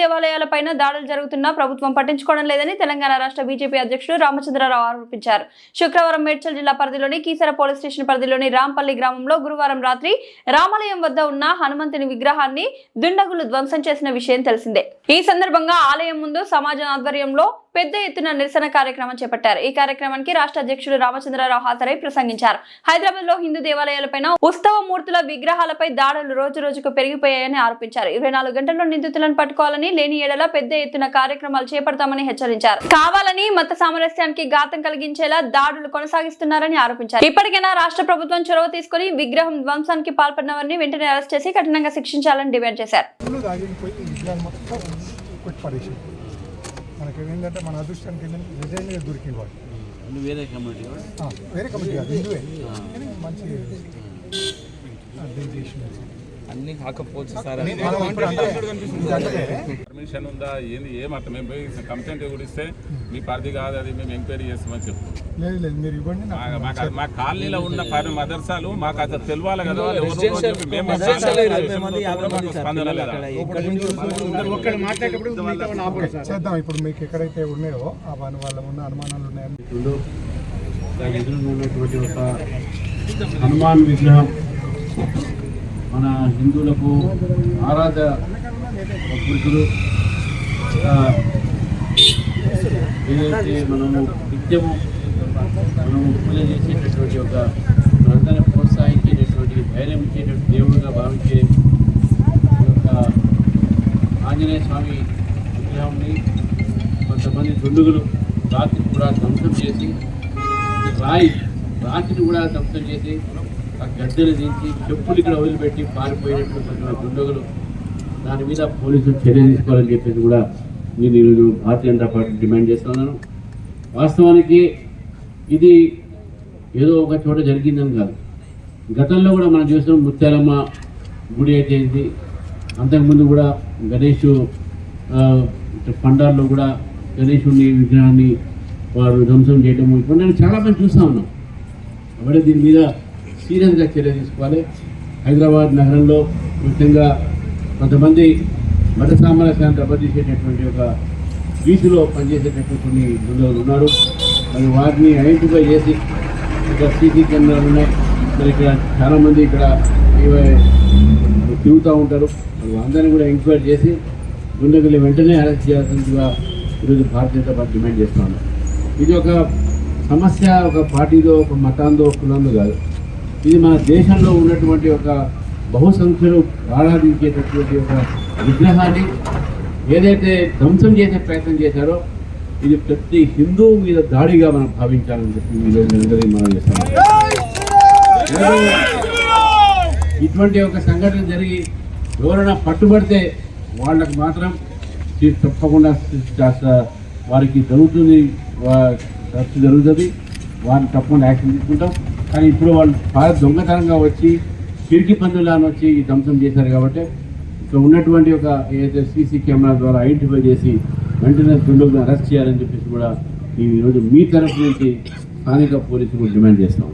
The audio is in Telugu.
దేవాలయాలపైన దాడులు జరుగుతున్నా ప్రభుత్వం పట్టించుకోవడం లేదని తెలంగాణ రాష్ట్ర బీజేపీ అధ్యక్షుడు రామచంద్రరావు ఆరోపించారు. శుక్రవారం మేడ్చల్ జిల్లా పరిధిలోని కీసర పోలీస్ స్టేషన్ పరిధిలోని రాంపల్లి గ్రామంలో గురువారం రాత్రి రామాలయం వద్ద ఉన్న హనుమంతుని విగ్రహాన్ని దుండగులు ధ్వంసం చేసిన విషయం తెలిసిందే. ఈ సందర్భంగా ఆలయం ముందు సమాజం ఆధ్వర్యంలో పెద్ద ఎత్తున నిరసన కార్యక్రమం చేపట్టారు. ఈ కార్యక్రమానికి రాష్ట్ర అధ్యక్షుడు రామచంద్రరావు హాజరై ప్రసంగించారు. హైదరాబాద్లో హిందూ దేవాలయాలపై ఉత్సవ మూర్తుల విగ్రహాలపై దాడులు రోజు రోజుకు పెరిగిపోయాయని ఆరోపించారు. ఇరవై నాలుగు గంటల్లో నిందితులను పట్టుకోవాలని లేని ఏడల పెద్ద ఎత్తున కార్యక్రమాలు చేపడతామని హెచ్చరించారు. కావాలని మత సామరస్యానికి ఘాతం కలిగించేలా దాడులు కొనసాగిస్తున్నారని ఆరోపించారు. ఇప్పటికైనా రాష్ట్ర ప్రభుత్వం చొరవ తీసుకుని విగ్రహం ధ్వంసానికి పాల్పడిన వెంటనే అరెస్ట్ చేసి కఠినంగా శిక్షించాలని డిమాండ్ చేశారు. మనకి ఏంటంటే మన అదృష్టానికి ఏంటంటే నిజంగా దొరికింది వాడు వేరే కమ్యూనిటీ ఆ, వేరే కమిటీ కాదు హిందువే. మంచి ఆ, దీన్ని చేసి అన్ని కాకపోవచ్చు సార్. పర్మిషన్ ఉందా? ఏంది? ఏం అర్థం మేము పోయి కంప్లైంట్ కూడా ఇస్తే మీ పరిధి కాదు అది మేము ఎంక్వైరీ చేస్తామని చెప్తాం. లేదు లేదు. మీరు ఇవ్వండి మా- నాకు. మాకు అది- మా కాలనీలో ఉన్న పది మదర్సాలు మాకు అసలు తెలియాలి కదా. చేద్దాం. ఇప్పుడు మీకు ఎక్కడైతే ఉన్నాయో ఆ వాళ్ళ వాళ్ళ ఉన్న అనుమానాలు ఉన్నాయని. ఉన్నటువంటి ఒక హనుమాన్ విగ్రహం మన హిందువులకు ఆరాధ పురుషుడు ఏదైతే మనము నిత్యము మనము పూజ చేసేటటువంటి ఒక మనందరినీ ప్రోత్సహించేటటువంటి ధైర్యం ఇచ్చేటటువంటి దేవుడుగా భావించే ఒక యొక్క ఆంజనేయ స్వామి విగ్రహాన్ని కొంతమంది దుండుగులు రాత్రి కూడా ధ్వంసం చేసి రాయి రాత్రి కూడా ధ్వంసం చేసి ఆ గద్దెలు దించి చెప్పులు ఇక్కడ వదిలిపెట్టి పారిపోయినటువంటి దుండగులు దాని మీద పోలీసులు చర్య తీసుకోవాలని చెప్పేసి కూడా నేను ఈరోజు భారతీయ జనతా పార్టీ డిమాండ్ చేస్తున్నాను వాస్తవానికి ఇది ఏదో ఒక చోట జరిగిందని కాదు. గతంలో కూడా మనం చూసినాం ముత్యాలమ్మ గుడి అయితే అంతకుముందు కూడా గణేష్ పండాల్లో కూడా గణేశుని విగ్రహాన్ని వారు ధ్వంసం చేయడము ఇప్పుడు చాలా చాలామంది చూస్తూ ఉన్నాం. కాబట్టి దీని మీద సీరియస్గా చర్య తీసుకోవాలి. హైదరాబాద్ నగరంలో ముఖ్యంగా కొంతమంది మత సామరస్యాన్ని దెబ్బతీసేటటువంటి ఒక వీధిలో పనిచేసేటటువంటి కొన్ని దుండగులు ఉన్నారు. మరి వారిని ఐడెంటిఫై చేసి ఇక్కడ సీసీ కెమెరాలు ఉన్నాయి. మరి ఇక్కడ చాలామంది ఇక్కడ తిరుగుతూ ఉంటారు. మరి కూడా ఎంక్వైరీ చేసి దుండగులు వెంటనే అరెస్ట్ చేయాల్సిందిగా ఈరోజు భారతీయ జనతా పార్టీ డిమాండ్ చేస్తున్నాను ఇది ఒక సమస్య ఒక పార్టీదో ఒక మతాందో కులందో కాదు. ఇది మన దేశంలో ఉన్నటువంటి ఒక బహుసంఖ్యలో ఆరాధించేటటువంటి ఒక విగ్రహాన్ని ఏదైతే ధ్వంసం చేసే ప్రయత్నం చేశారో ఇది ప్రతి హిందూ మీద దాడిగా మనం భావించాలని చెప్పి ఈరోజు అందరికీ మనం చేస్తాం ఇటువంటి ఒక సంఘటన జరిగి ఎవరైనా పట్టుబడితే వాళ్ళకు మాత్రం తప్పకుండా కాస్త వారికి జరుగుతుంది ఖర్చు జరుగుతుంది. వారిని తప్పకుండా యాక్షన్ తీసుకుంటాం. కానీ ఇప్పుడు వాళ్ళు బాగా దొంగతనంగా వచ్చి పిరికి పందులా అని వచ్చి ఈ ధ్వంసం చేశారు కాబట్టి ఇక్కడ ఉన్నటువంటి ఒక ఏదైతే సీసీ కెమెరా ద్వారా ఐడెంటిఫై చేసి వెంటనే దుండగులను అరెస్ట్ చేయాలని చెప్పేసి కూడా ఈ ఈరోజు మీ తరఫు నుంచి స్థానిక పోలీసులు డిమాండ్ చేస్తా